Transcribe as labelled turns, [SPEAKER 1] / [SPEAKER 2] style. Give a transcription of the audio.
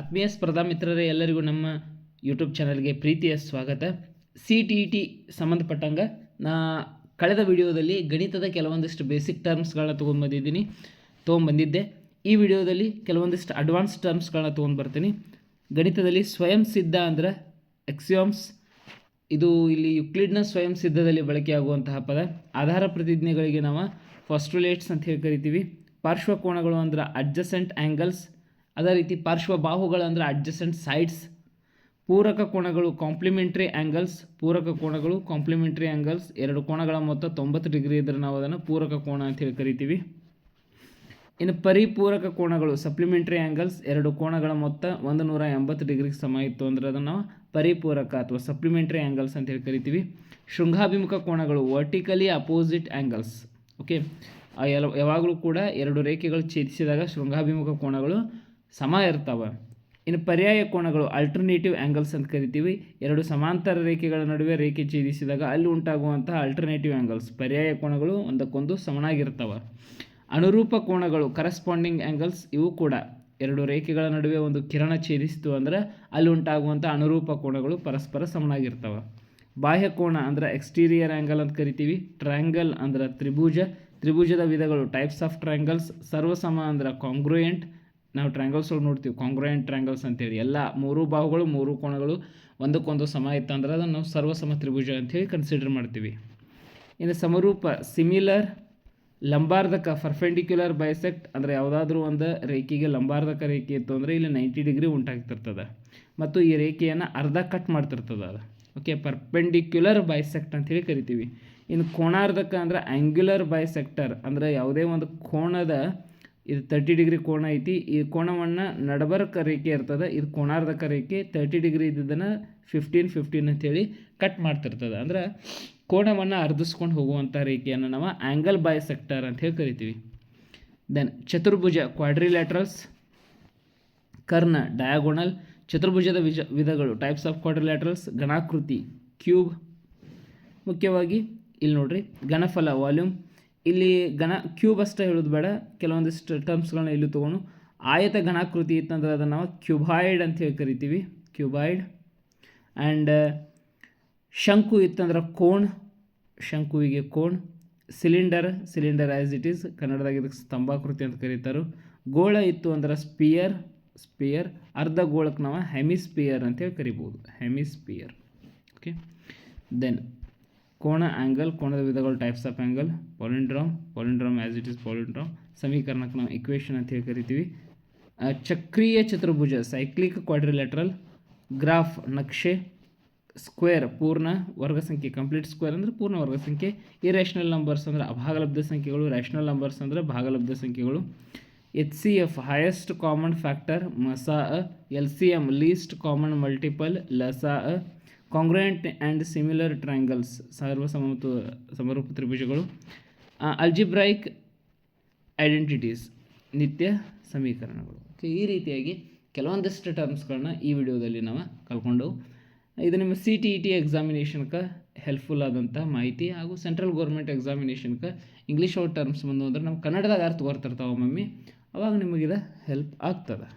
[SPEAKER 1] ಆತ್ಮೀಯ ಸ್ಪರ್ಧಾ ಮಿತ್ರರೇ, ಎಲ್ಲರಿಗೂ ನಮ್ಮ ಯೂಟ್ಯೂಬ್ ಚಾನಲ್ಗೆ ಪ್ರೀತಿಯ ಸ್ವಾಗತ. ಸಿ ಟಿ ಇ ಟಿ ಸಂಬಂಧಪಟ್ಟಂಗೆ ನಾ ಕಳೆದ ವಿಡಿಯೋದಲ್ಲಿ ಗಣಿತದ ಕೆಲವೊಂದಿಷ್ಟು ಬೇಸಿಕ್ ಟರ್ಮ್ಸ್ಗಳನ್ನ ತೊಗೊಂಡು ಬಂದಿದ್ದೀನಿ ತೊಗೊಂಬಂದಿದ್ದೆ ಈ ವಿಡಿಯೋದಲ್ಲಿ ಕೆಲವೊಂದಿಷ್ಟು ಅಡ್ವಾನ್ಸ್ ಟರ್ಮ್ಸ್ಗಳನ್ನ ತೊಗೊಂಡು ಬರ್ತೀನಿ. ಗಣಿತದಲ್ಲಿ ಸ್ವಯಂ ಸಿದ್ಧ ಅಂದ್ರೆ ಎಕ್ಸಿಯೋಮ್ಸ್ ಇದು ಇಲ್ಲಿ ಯುಕ್ಲಿಡ್ನ ಸ್ವಯಂ ಸಿದ್ಧದಲ್ಲಿ ಬಳಕೆಯಾಗುವಂತಹ ಪದ. ಆಧಾರ ಪ್ರತಿಜ್ಞೆಗಳಿಗೆ ನಾವು ಫಾಸ್ಟ್ರುಲೇಟ್ಸ್ ಅಂತ ಹೇಳಿ ಕರಿತೀವಿ. ಪಾರ್ಶ್ವಕೋಣಗಳು ಅಂದ್ರೆ ಅಡ್ಜಸೆಂಟ್ ಆ್ಯಂಗಲ್ಸ್ ಅದೇ ರೀತಿ ಪಾರ್ಶ್ವ ಬಾಹುಗಳು ಅಂದ್ರೆ ಅಡ್ಜಸೆಂಟ್ ಸೈಡ್ಸ್ ಪೂರಕ ಕೋಣಗಳು ಕಾಂಪ್ಲಿಮೆಂಟ್ರಿ ಆ್ಯಂಗಲ್ಸ್ ಪೂರಕ ಕೋಣಗಳು ಕಾಂಪ್ಲಿಮೆಂಟ್ರಿ ಆ್ಯಂಗಲ್ಸ್ ಎರಡು ಕೋಣಗಳ ಮೊತ್ತ ತೊಂಬತ್ತು ಡಿಗ್ರಿ ಇದ್ದರೆ ನಾವು ಅದನ್ನು ಪೂರಕ ಕೋಣ ಅಂತ ಹೇಳಿ ಕರಿತೀವಿ. ಇನ್ನು ಪರಿಪೂರಕ ಕೋಣಗಳು ಸಪ್ಲಿಮೆಂಟ್ರಿ ಆ್ಯಂಗಲ್ಸ್ ಎರಡು ಕೋಣಗಳ ಮೊತ್ತ ಒಂದು ನೂರ ಎಂಬತ್ತು ಡಿಗ್ರಿಗೆ ಸಮ ಇತ್ತು ಅಂದರೆ ಅದನ್ನು ನಾವು ಪರಿಪೂರಕ ಅಥವಾ ಸಪ್ಲಿಮೆಂಟ್ರಿ ಆ್ಯಂಗಲ್ಸ್ ಅಂತ ಹೇಳಿ ಕರಿತೀವಿ. ಶೃಂಗಾಭಿಮುಖ ಕೋಣಗಳು ವರ್ಟಿಕಲಿ ಅಪೋಸಿಟ್ ಆ್ಯಂಗಲ್ಸ್ ಓಕೆ ಯಾವಾಗಲೂ ಕೂಡ ಎರಡು ರೇಖೆಗಳು ಛೇದಿಸಿದಾಗ ಶೃಂಗಾಭಿಮುಖ ಕೋನಗಳು ಸಮ ಇರ್ತವೆ. ಇನ್ನು ಪರ್ಯಾಯ ಕೋಣಗಳು ಅಲ್ಟರ್ನೇಟಿವ್ ಆ್ಯಂಗಲ್ಸ್ ಅಂತ ಕರಿತೀವಿ. ಎರಡು ಸಮಾಂತರ ರೇಖೆಗಳ ನಡುವೆ ರೇಖೆ ಛೇದಿಸಿದಾಗ ಅಲ್ಲಿ ಉಂಟಾಗುವಂತಹ ಅಲ್ಟರ್ನೇಟಿವ್ ಆ್ಯಂಗಲ್ಸ್ ಪರ್ಯಾಯ ಕೋಣಗಳು ಒಂದಕ್ಕೊಂದು ಸಮನಾಗಿರ್ತವೆ. ಅನುರೂಪ ಕೋಣಗಳು ಕರೆಸ್ಪಾಂಡಿಂಗ್ ಆ್ಯಂಗಲ್ಸ್ ಇವು ಕೂಡ. ಎರಡು ರೇಖೆಗಳ ನಡುವೆ ಒಂದು ಕಿರಣ ಛೇದಿಸಿತು ಅಂದರೆ ಅಲ್ಲಿ ಉಂಟಾಗುವಂಥ ಅನುರೂಪ ಕೋಣಗಳು ಪರಸ್ಪರ ಸಮನಾಗಿರ್ತವೆ. ಬಾಹ್ಯ ಕೋಣ ಅಂದ್ರೆ ಎಕ್ಸ್ಟೀರಿಯರ್ ಆ್ಯಂಗಲ್ ಅಂತ ಕರಿತೀವಿ. ಟ್ರ್ಯಾಂಗಲ್ ಅಂದರೆ ತ್ರಿಭುಜ. ತ್ರಿಭುಜದ ವಿಧಗಳು ಟೈಪ್ಸ್ ಆಫ್ ಟ್ರಯಾಂಗಲ್ಸ್ ಸರ್ವಸಮ ಅಂದರೆ ಕಾಂಗ್ರುಯೆಂಟ್ ನಾವು ಟ್ರಯಾಂಗಲ್ಸ್ ಒಳಗೆ ನೋಡ್ತೀವಿ ಕಾಂಗ್ರೆಂಟ್ ಟ್ರ್ಯಾಂಗಲ್ಸ್ ಅಂತೇಳಿ. ಎಲ್ಲ ಮೂರು ಬಾಹುಗಳು, ಮೂರು ಕೋಣಗಳು ಒಂದಕ್ಕೊಂದು ಸಮ ಇತ್ತು ಅಂದ್ರೆ ಅದನ್ನು ನಾವು ಸರ್ವಸಮ ತ್ರಿಭುಜ ಅಂಥೇಳಿ ಕನ್ಸಿಡರ್ ಮಾಡ್ತೀವಿ. ಇನ್ನು ಸಮರೂಪ ಸಿಮಿಲರ್ ಲಂಬಾರ್ಧಕ ಪರ್ಪೆಂಡಿಕ್ಯುಲರ್ ಬೈಸೆಕ್ಟ್ ಅಂದರೆ ಯಾವುದಾದ್ರೂ ಒಂದು ರೇಖೆಗೆ ಲಂಬಾರ್ಧಕ ರೇಖೆ ಇತ್ತು ಅಂದರೆ ಇಲ್ಲಿ ನೈಂಟಿ ಡಿಗ್ರಿ ಉಂಟಾಗ್ತಿರ್ತದೆ. ಮತ್ತು ಈ ರೇಖೆಯನ್ನು ಅರ್ಧ ಕಟ್ ಮಾಡ್ತಿರ್ತದೆ ಅದು. ಓಕೆ ಪರ್ಪೆಂಡಿಕ್ಯುಲರ್ ಬೈಸೆಕ್ಟ್ ಅಂತೇಳಿ ಕರಿತೀವಿ. ಇನ್ನು ಕೋಣಾರ್ಧಕ ಅಂದರೆ ಆ್ಯಂಗ್ಯುಲರ್ ಬೈಸೆಕ್ಟರ್ ಅಂದರೆ ಯಾವುದೇ ಒಂದು ಕೋಣದ ಇದು ತರ್ಟಿ ಡಿಗ್ರಿ ಕೋಣ ಐತಿ. ಈ ಕೋಣವನ್ನು ನಡಬರ್ಕ ರೇಖೆ ಇರ್ತದೆ. ಇದು ಕೋಣಾರ್ಧಕ ರೇಖೆ. ತರ್ಟಿ ಡಿಗ್ರಿ ಇದ್ದಿದ್ದನ್ನು ಫಿಫ್ಟೀನ್ ಫಿಫ್ಟೀನ್ ಅಂತೇಳಿ ಕಟ್ ಮಾಡ್ತಿರ್ತದೆ. ಅಂದ್ರೆ ಕೋಣವನ್ನು ಅರ್ಧಿಸ್ಕೊಂಡು ಹೋಗುವಂಥ ರೇಖೆಯನ್ನು ನಾವು ಆ್ಯಂಗಲ್ ಬೈಸೆಕ್ಟರ್ ಅಂತ ಹೇಳಿ ಕರಿತೀವಿ. ದೆನ್ ಚತುರ್ಭುಜ ಕ್ವಾಡ್ರಿಲ್ಯಾಟ್ರಲ್ಸ್ ಕರ್ಣ ಡಯಾಗೋನಲ್ ಚತುರ್ಭುಜದ ವಿಜ, ವಿಧಗಳು ಟೈಪ್ಸ್ ಆಫ್ ಕ್ವಾಡ್ರಿಲ್ಯಾಟ್ರಲ್ಸ್ ಘನಾಕೃತಿ ಕ್ಯೂಬ್ ಮುಖ್ಯವಾಗಿ ಇಲ್ಲಿ ನೋಡ್ರಿ ಘನಫಲ ವಾಲ್ಯೂಮ್ ಇಲ್ಲಿ ಘನ ಕ್ಯೂಬ್ ಅಷ್ಟೇ ಹೇಳೋದು ಬೇಡ, ಕೆಲವೊಂದಿಷ್ಟು ಟರ್ಮ್ಸ್ಗಳನ್ನ ಇಲ್ಲಿ ತೊಗೊಂಡು. ಆಯತ ಘನಾಕೃತಿ ಇತ್ತಂದ್ರೆ ಅದನ್ನು ನಾವು ಕ್ಯೂಬಾಯ್ಡ್ ಅಂತ ಹೇಳಿ ಕರಿತೀವಿ ಕ್ಯೂಬಾಯ್ಡ್ ಆ್ಯಂಡ್ ಶಂಕು ಇತ್ತಂದ್ರೆ cone, ಶಂಕುವಿಗೆ cone. Cylinder cylinder as it is ಕನ್ನಡದಾಗ ಇದಕ್ಕೆ ಸ್ತಂಭಾಕೃತಿ ಅಂತ ಕರೀತಾರೆ. ಗೋಳ ಇತ್ತು ಅಂದ್ರೆ ಸ್ಪಿಯರ್ ಸ್ಪಿಯರ್ ಅರ್ಧ ಗೋಳಕ್ಕೆ ನಾವು ಹೆಮಿಸ್ಪಿಯರ್ ಅಂತೇಳಿ ಕರಿಬೋದು ಹೆಮಿಸ್ಪಿಯರ್ ಓಕೆ ದೆನ್ ಕೋಣ ಆ್ಯಂಗಲ್ ಕೋಣದ ವಿಧಗಳು types of angle palindrome palindrome as it is palindrome ಸಮೀಕರಣಕ್ಕೆ ನಾವು ಇಕ್ವೇಷನ್ ಅಂತ ಹೇಳಿ ಕರಿತೀವಿ. ಚಕ್ರೀಯ ಚತುರ್ಭುಜ ಸೈಕ್ಲಿಕ್ ಕ್ವಾಡ್ರಿಲ್ಯಾಟ್ರಲ್ ಗ್ರಾಫ್ ನಕ್ಷೆ ಸ್ಕ್ವೇರ್ ಪೂರ್ಣ ವರ್ಗ ಸಂಖ್ಯೆ ಕಂಪ್ಲೀಟ್ ಸ್ಕ್ವೇರ್ ಅಂದರೆ ಪೂರ್ಣ ವರ್ಗ ಸಂಖ್ಯೆ ಇರೇಷನಲ್ ನಂಬರ್ಸ್ ಅಂದರೆ ಅಭಾಗಲಬ್ಧ ಸಂಖ್ಯೆಗಳು ರ್ಯಾಷನಲ್ ನಂಬರ್ಸ್ ಅಂದರೆ ಭಾಗಲಬ್ಧ ಸಂಖ್ಯೆಗಳು. H C F highest common factor ಮಸಾ L C M least common multiple ಲಸಾ congruent and similar triangles ಸರ್ವಸಮ ಮತ್ತು ಸಮರೂಪ ತ್ರಿಭುಜಗಳು ಅಲ್ಜಿಬ್ರೈಕ್ ಐಡೆಂಟಿಟೀಸ್ ನಿತ್ಯ ಸಮೀಕರಣಗಳು ಓಕೆ ಈ ರೀತಿಯಾಗಿ ಕೆಲವೊಂದಿಷ್ಟು ಟರ್ಮ್ಸ್ಗಳನ್ನ ಈ ವಿಡಿಯೋದಲ್ಲಿ ನಾವು ಕಲ್ಕೊಂಡು ಇದು ನಿಮ್ಮ ಸಿ ಟಿ ಇ ಟಿ ಎಕ್ಸಾಮಿನೇಷನ್ಗೆ ಹೆಲ್ಪ್ಫುಲ್ ಆದಂಥ ಮಾಹಿತಿ ಹಾಗೂ ಸೆಂಟ್ರಲ್ ಗೌರ್ಮೆಂಟ್ ಎಕ್ಸಾಮಿನೇಷನ್ಗೆ ಇಂಗ್ಲೀಷ್ ಔಟ್ ಟರ್ಮ್ಸ್ ಬಂದು ಅಂದ್ರೆ ನಮ್ಮ ಕನ್ನಡದಾಗ ಅರ್ಥ ಬರ್ತಿರ್ತಾವೆ ಮಮ್ಮಿ. ಅವಾಗ ನಿಮಗಿದ ಹೆಲ್ಪ್ ಆಗ್ತದೆ.